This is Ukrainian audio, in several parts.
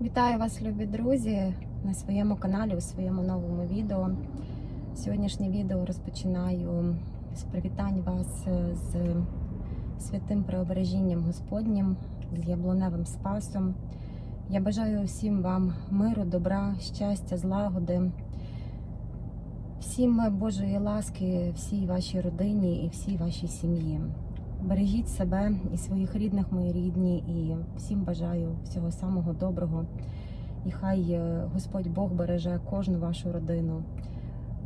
Вітаю вас, любі друзі, на своєму каналі у своєму новому відео. Сьогоднішнє відео розпочинаю з привітань вас з святим преображенням Господнім, з яблуневим спасом. Я бажаю всім вам миру, добра, щастя, злагоди, всім Божої ласки, всій вашій родині і всій вашій сім'ї. Бережіть себе і своїх рідних, мої рідні, і всім бажаю всього самого доброго. І хай е, Господь Бог береже кожну вашу родину,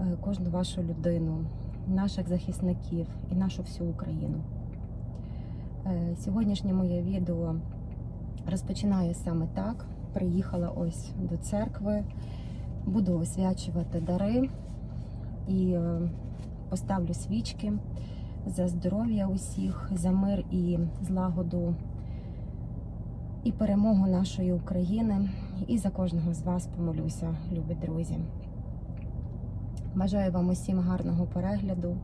е, кожну вашу людину, наших захисників і нашу всю Україну. Е, Сьогоднішнє моє відео розпочинаю саме так. Приїхала ось до церкви, буду освячувати дари і поставлю свічки за здоров'я усіх, за мир і злагоду і перемогу нашої України. І за кожного з вас помолюся, любі друзі. Бажаю вам усім гарного перегляду.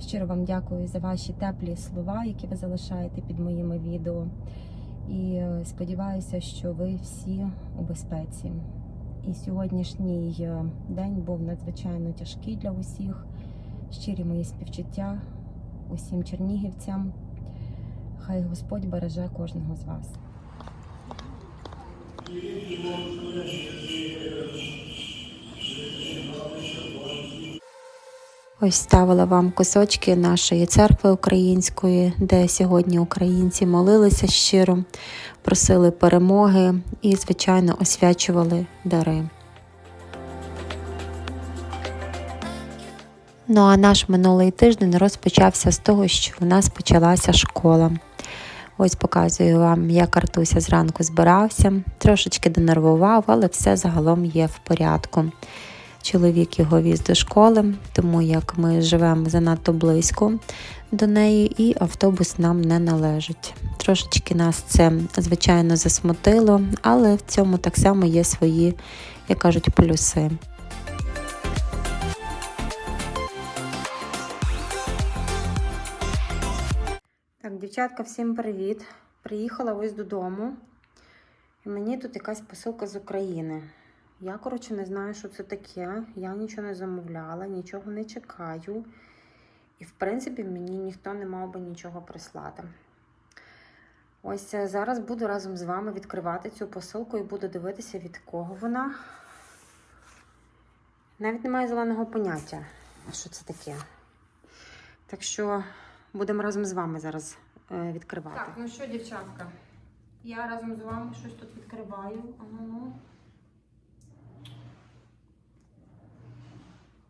Щиро вам дякую за ваші теплі слова, які ви залишаєте під моїми відео. І е, сподіваюся, що ви всі у безпеці. І сьогоднішній е, день був надзвичайно тяжкий для усіх. Щирі мої співчуття усім чернігівцям. Хай Господь береже кожного з вас. Ось ставила вам кусочки нашої церкви української, де сьогодні українці молилися щиро, просили перемоги і, звичайно, освячували дари. Ну а наш минулий тиждень розпочався з того, що в нас почалася школа. Ось показую вам, як Артуся зранку збирався, трошечки денервував, але все загалом є в порядку. Чоловік його віз до школи, тому як ми живемо занадто близько до неї, і автобус нам не належить. Трошечки нас це, звичайно, засмутило, але в цьому так само є свої, як кажуть, плюси. Дівчатка, всім привіт. Приїхала ось додому. І мені тут якась посилка з України. Я, коротше, не знаю, що це таке. Я нічого не замовляла, нічого не чекаю. І, в принципі, мені ніхто не мав би нічого прислати. Ось е, зараз буду разом з вами відкривати цю посилку і буду дивитися, від кого вона. Навіть немає зеленого поняття, що це таке. Так що будемо разом з вами зараз відкривати. Так, ну що, дівчатка, я разом з вами щось тут відкриваю. Ану.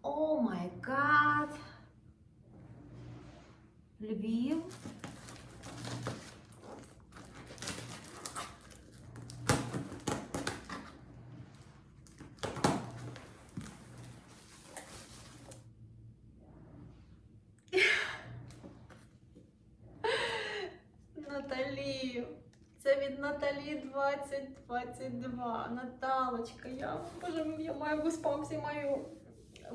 О май гад! Львів. Наталі. Це від Наталі 2022. Наталочка, я боже, я маю гуспамсі, маю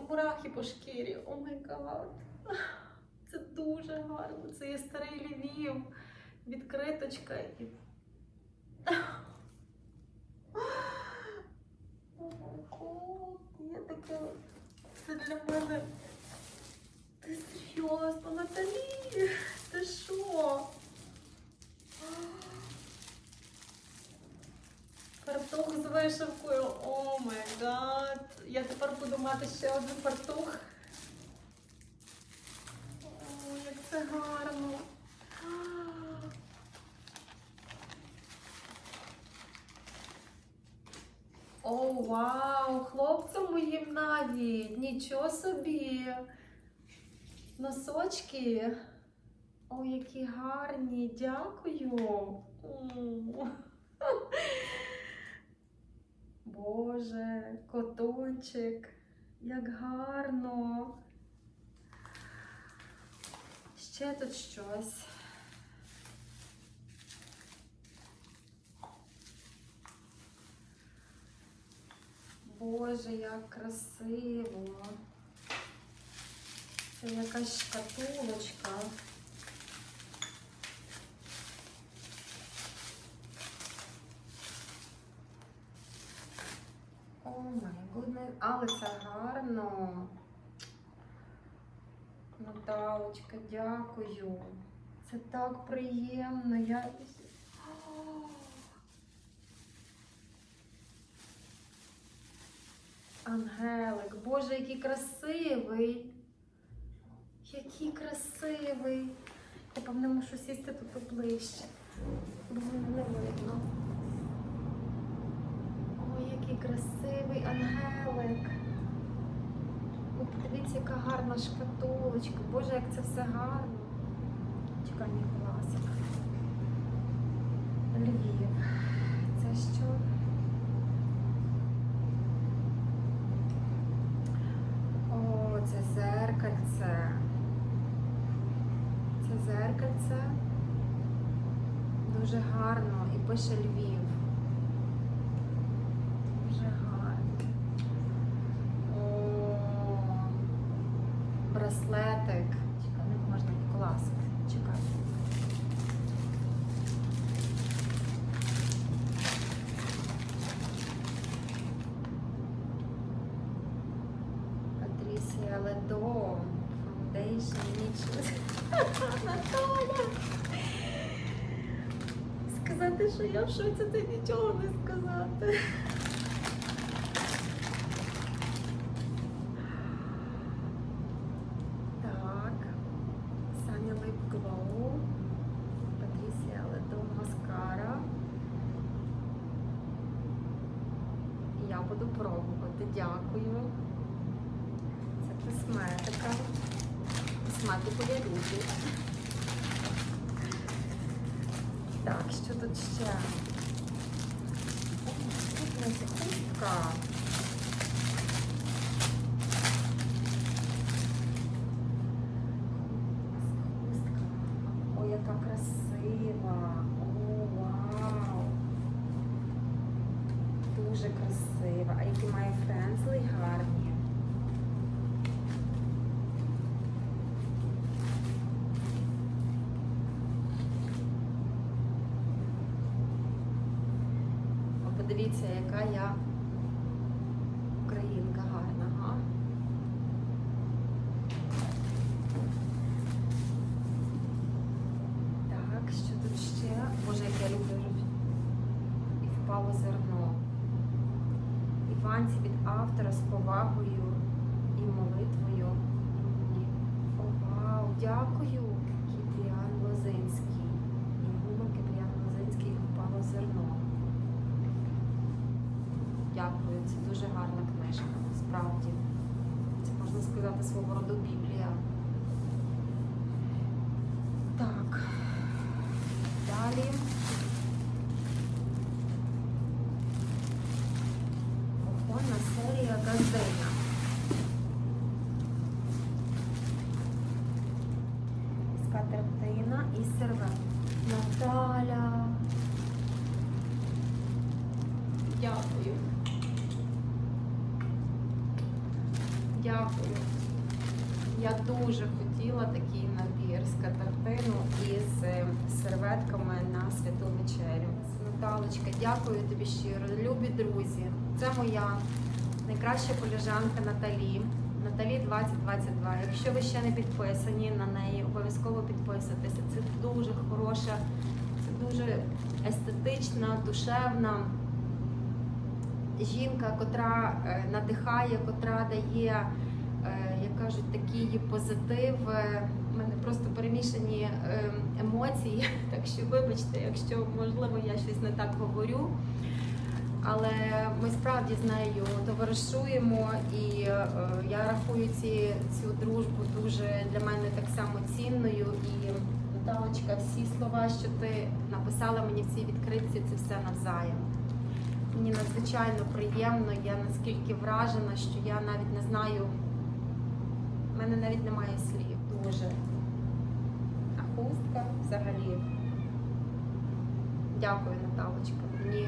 мурахи по шкірі. О май гад. Це дуже гарно. Це є старий Львів. Відкриточка і. Я таке. Це для мене. Ти серйозно, Наталі? Ти що? Фартух з вишивкою. О май гад. Я тепер буду мати ще один фартух. О, як це гарно. О, вау! Хлопцям моїм навіть! Нічого собі! Носочки. О, які гарні! Дякую! Боже, котончик, як гарно. Ще тут щось. Боже, як красиво. Це якась шкатулочка. видно, але це гарно. Наталочка, дякую. Це так приємно. Я... Ангелик, Боже, який красивий. Який красивий. Я певне мушу сісти тут поближче. Бо не видно. Ой, який красивий ангелик. Ви подивіться, яка гарна шкатулочка. Боже, як це все гарно. Чекай, мій класик. Львів. Це що? О, це зеркальце. Це зеркальце. Дуже гарно і пише Львів. Дуже гарно. О, браслетик. Чекай, не можна класик. Чекай. Патрісія Ледо. Foundation Niche. Наталя! Сказати, що я в шоці, це нічого не сказати. Так. Саня Lip Glow. Патрісія Ледо Маскара. Я буду пробувати. Дякую. Це косметика. Косметику я люблю. Так, що тут ще? О, Тут у нас. Хустка. Ой, яка красива. О, вау. Дуже красива. А які має френзли гарні. О, подивіться, яка я українка гарна, га? Так, що тут ще? Боже, як я люблю роб- і впало зерно. Іванці від автора з повагою і молитвою. І, о, вау, дякую, Кіпріан Лозинський. І губа Кіпріан Лозинський впало зерно. Дякую, це дуже гарна книжка, справді. Це можна сказати свого роду Біблія. Так. Далі. Охоронна серія газденя. Скатертина і сервет. Наталя. Дякую. Дякую. Я дуже хотіла такий набір з катартину із е, серветками на святу вечерю. Наталочка, дякую тобі щиро. Любі друзі. Це моя найкраща коліжанка Наталі. Наталі 2022. Якщо ви ще не підписані на неї, обов'язково підписуйтеся. Це дуже хороша, це дуже естетична, душевна жінка, котра е, надихає, котра дає, кажуть, такий позитив. У мене просто перемішані е, емоції, так що вибачте, якщо можливо я щось не так говорю. Але ми справді з нею товаришуємо, і е, я рахую ці, цю дружбу дуже для мене так само цінною. І Наталочка, всі слова, що ти написала мені в цій відкритці, це все навзаєм. Мені надзвичайно приємно, я наскільки вражена, що я навіть не знаю, в мене навіть немає слів. Дуже. А хустка взагалі. Дякую, Наталочка. Мені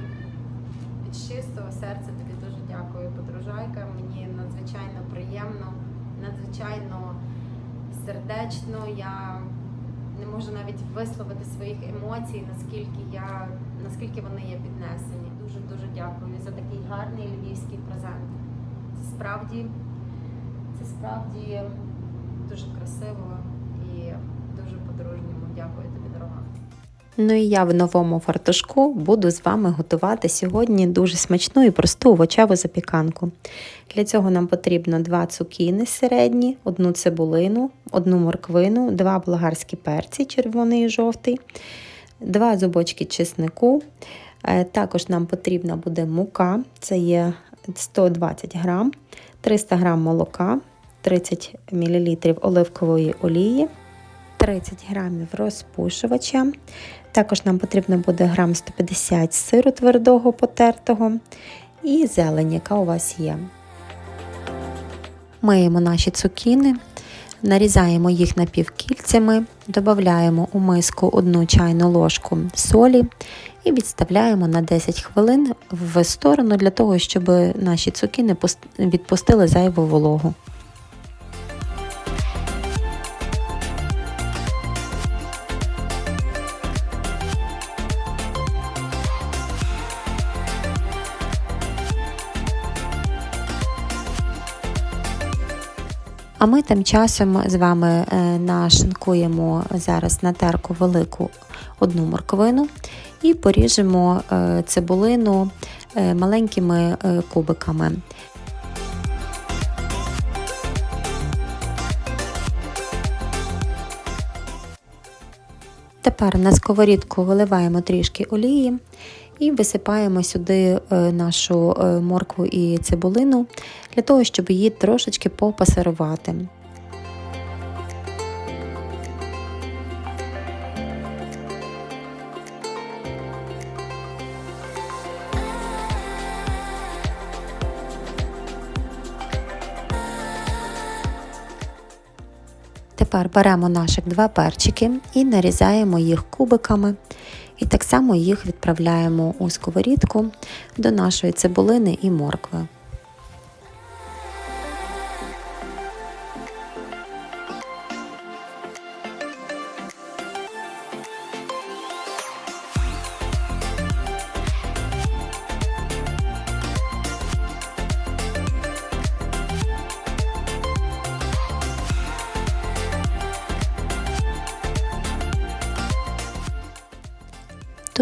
від чистого серця тобі дуже дякую, подружайка. Мені надзвичайно приємно, надзвичайно сердечно. Я не можу навіть висловити своїх емоцій, наскільки я наскільки вони є піднесені. Дуже дуже дякую за такий гарний львівський презент. Справді, це справді дуже красиво і дуже по-дружньому. Дякую тобі, дорога. Ну і я в новому фартушку буду з вами готувати сьогодні дуже смачну і просту овочеву запіканку. Для цього нам потрібно два цукіни середні, одну цибулину, одну морквину, два болгарські перці, червоний і жовтий, два зубочки чеснику. Е, Також нам потрібна буде мука, це є 120 грам, 300 грам молока, 30 мл оливкової олії. 30 грамів розпушувача. Також нам потрібно буде грам 150 сиру твердого потертого і зелень, яка у вас є. Миємо наші цукіни, нарізаємо їх напівкільцями, додаємо у миску 1 чайну ложку солі і відставляємо на 10 хвилин в сторону для того, щоб наші цукіни відпустили зайву вологу. А ми тим часом з вами е, нашинкуємо зараз на терку велику одну морквину і поріжемо е, цибулину е, маленькими кубиками. Тепер на сковорідку виливаємо трішки олії і висипаємо сюди е, нашу е, моркву і цибулину для того, щоб її трошечки попасирувати. Тепер беремо наших два перчики і нарізаємо їх кубиками. І так само їх відправляємо у сковорідку до нашої цибулини і моркви.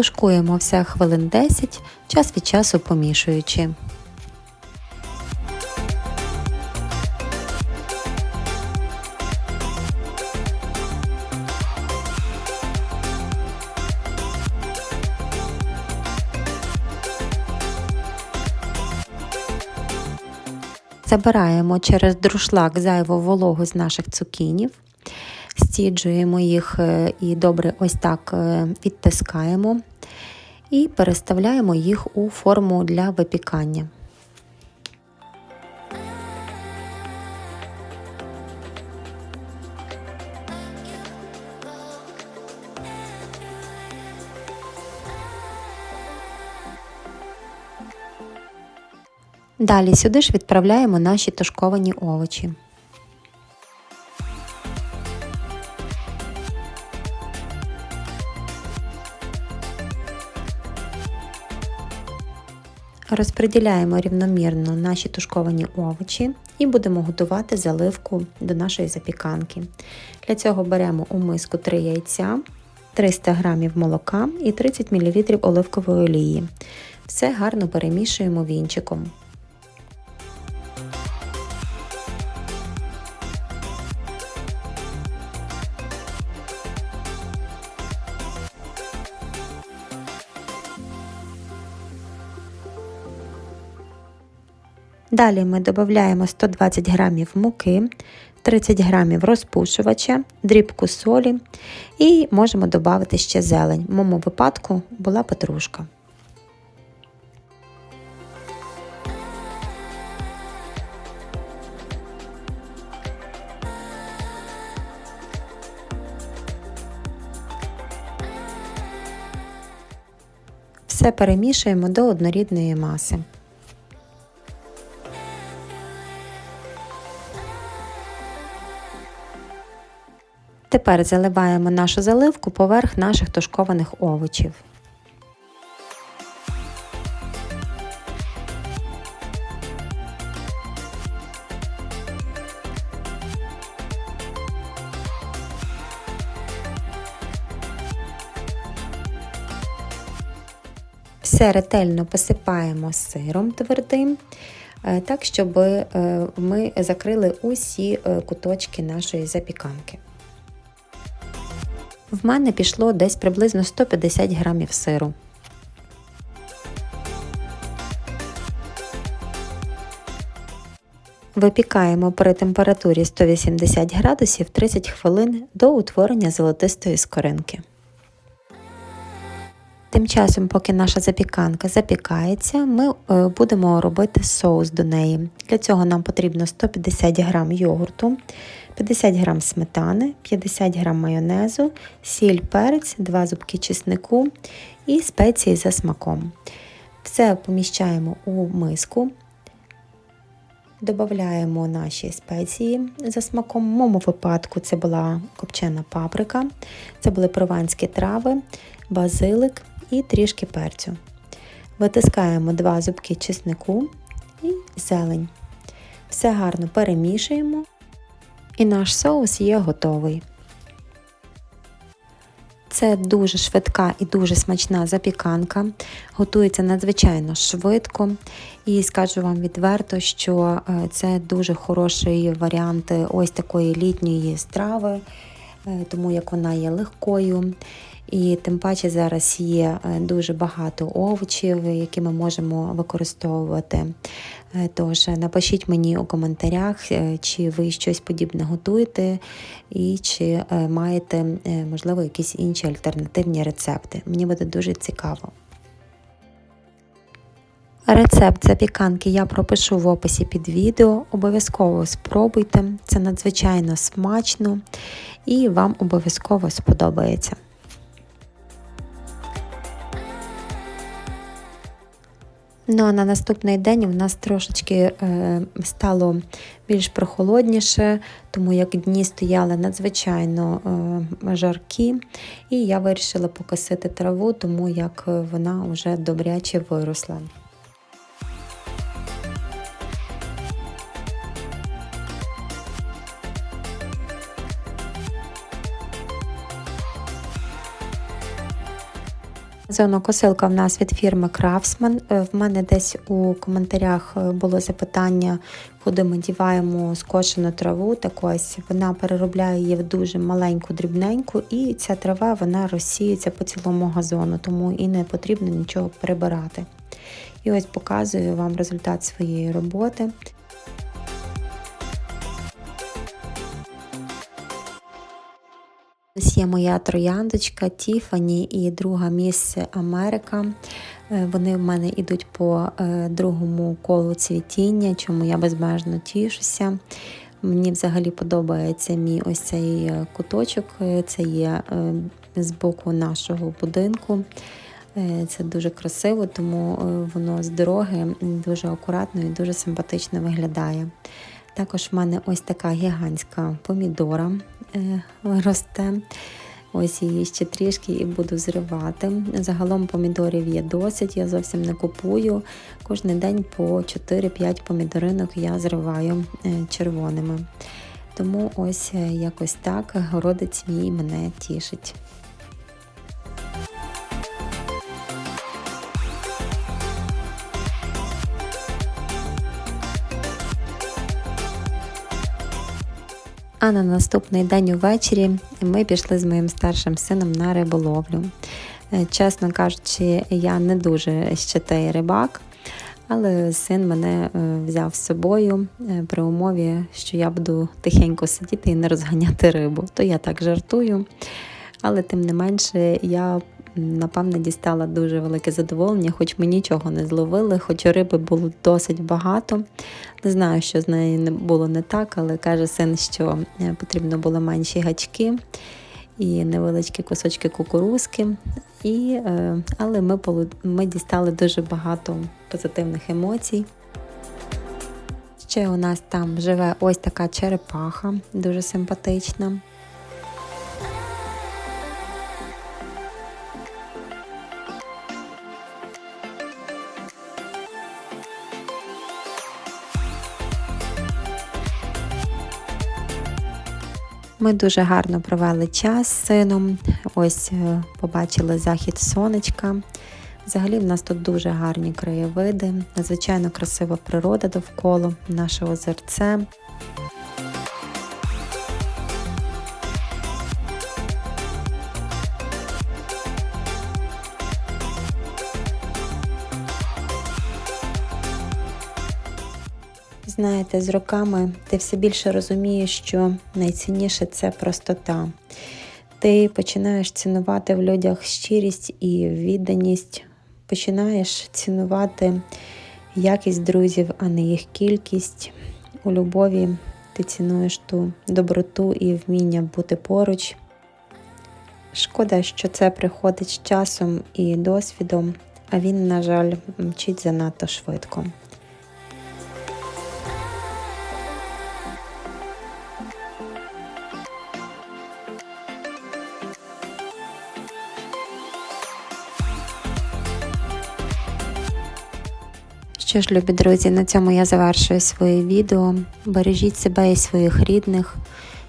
Тушкуємо все хвилин 10, час від часу помішуючи. Забираємо через друшлак зайву вологу з наших цукінів, стіджуємо їх е, і добре ось так е, відтискаємо і переставляємо їх у форму для випікання. Далі сюди ж відправляємо наші тушковані овочі. Розподіляємо рівномірно наші тушковані овочі і будемо готувати заливку до нашої запіканки. Для цього беремо у миску 3 яйця, 300 г молока і 30 мл оливкової олії. Все гарно перемішуємо вінчиком. Далі ми додаємо 120 г муки, 30 г розпушувача, дрібку солі і можемо додати ще зелень. В моєму випадку була петрушка. Все перемішуємо до однорідної маси. Тепер заливаємо нашу заливку поверх наших тушкованих овочів. Все ретельно посипаємо сиром твердим, е, так, щоб е, ми закрили усі е, куточки нашої запіканки. В мене пішло десь приблизно 150 грамів сиру. Випікаємо при температурі 180 градусів 30 хвилин до утворення золотистої скоринки. Тим часом, поки наша запіканка запікається, ми е, будемо робити соус до неї. Для цього нам потрібно 150 г йогурту, 50 г сметани, 50 г майонезу, сіль, перець, 2 зубки чеснику і спеції за смаком. Все поміщаємо у миску. Додаємо наші спеції за смаком. В моєму випадку це була копчена паприка, це були прованські трави, базилик і трішки перцю. Витискаємо два зубки чеснику і зелень. Все гарно перемішуємо, і наш соус є готовий. Це дуже швидка і дуже смачна запіканка. Готується надзвичайно швидко. І скажу вам відверто, що е, це дуже хороший варіант ось такої літньої страви, е, тому як вона є легкою. І тим паче зараз є е, дуже багато овочів, які ми можемо використовувати. Е, Тож напишіть мені у коментарях, е, чи ви щось подібне готуєте, і чи е, маєте, е, можливо, якісь інші альтернативні рецепти. Мені буде дуже цікаво. Рецепт запіканки я пропишу в описі під відео. Обов'язково спробуйте, це надзвичайно смачно і вам обов'язково сподобається. Ну а на наступний день в нас трошечки е, стало більш прохолодніше, тому як дні стояли надзвичайно е, жаркі, і я вирішила покосити траву, тому як вона вже добряче виросла. Зонокосилка в нас від фірми Craftsman. Е, В мене десь у коментарях е, було запитання, куди ми діваємо скошену траву. Так ось вона переробляє її в дуже маленьку, дрібненьку, і ця трава вона розсіється по цілому газону, тому і не потрібно нічого прибирати. І ось показую вам результат своєї роботи. Ось є моя трояндочка Тіфані і друга міс Америка. Е, Вони в мене йдуть по е, другому колу цвітіння, чому я безмежно тішуся. Мені взагалі подобається мій ось цей е, куточок. Це є з боку нашого будинку. Це дуже красиво, тому воно з дороги дуже акуратно і дуже симпатично виглядає. Також в мене ось така гігантська помідора е, росте. Ось її ще трішки і буду зривати. Загалом помідорів є досить, я зовсім не купую. Кожен день по 4-5 помідоринок я зриваю е, червоними. Тому ось е, якось так городець мій мене тішить. А на наступний день увечері ми пішли з моїм старшим сином на риболовлю. Е, Чесно кажучи, я не дуже щитий рибак, але син мене е, взяв з собою е, при умові, що я буду тихенько сидіти і не розганяти рибу. То я так жартую. Але тим не менше, я напевне дістала дуже велике задоволення, хоч ми нічого не зловили, хоч риби було досить багато. Не знаю, що з нею не було не так, але каже син, що е, потрібно було менші гачки і невеличкі кусочки кукурузки. І, е, але ми, ми дістали дуже багато позитивних емоцій. Ще у нас там живе ось така черепаха, дуже симпатична. Ми дуже гарно провели час з сином. Ось е, побачили захід сонечка. Взагалі в нас тут дуже гарні краєвиди, надзвичайно красива природа довкола, наше озерце. Знаєте, з роками ти все більше розумієш, що найцінніше це простота. Ти починаєш цінувати в людях щирість і відданість, починаєш цінувати якість друзів, а не їх кількість. У любові ти цінуєш ту доброту і вміння бути поруч. Шкода, що це приходить з часом і досвідом, а він, на жаль, мчить занадто швидко. Що ж, любі друзі, на цьому я завершую своє відео. Бережіть себе і своїх рідних.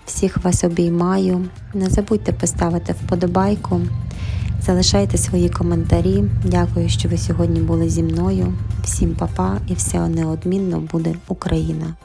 Всіх вас обіймаю. Не забудьте поставити вподобайку. Залишайте свої коментарі. Дякую, що ви сьогодні були зі мною. Всім па-па і все неодмінно буде Україна!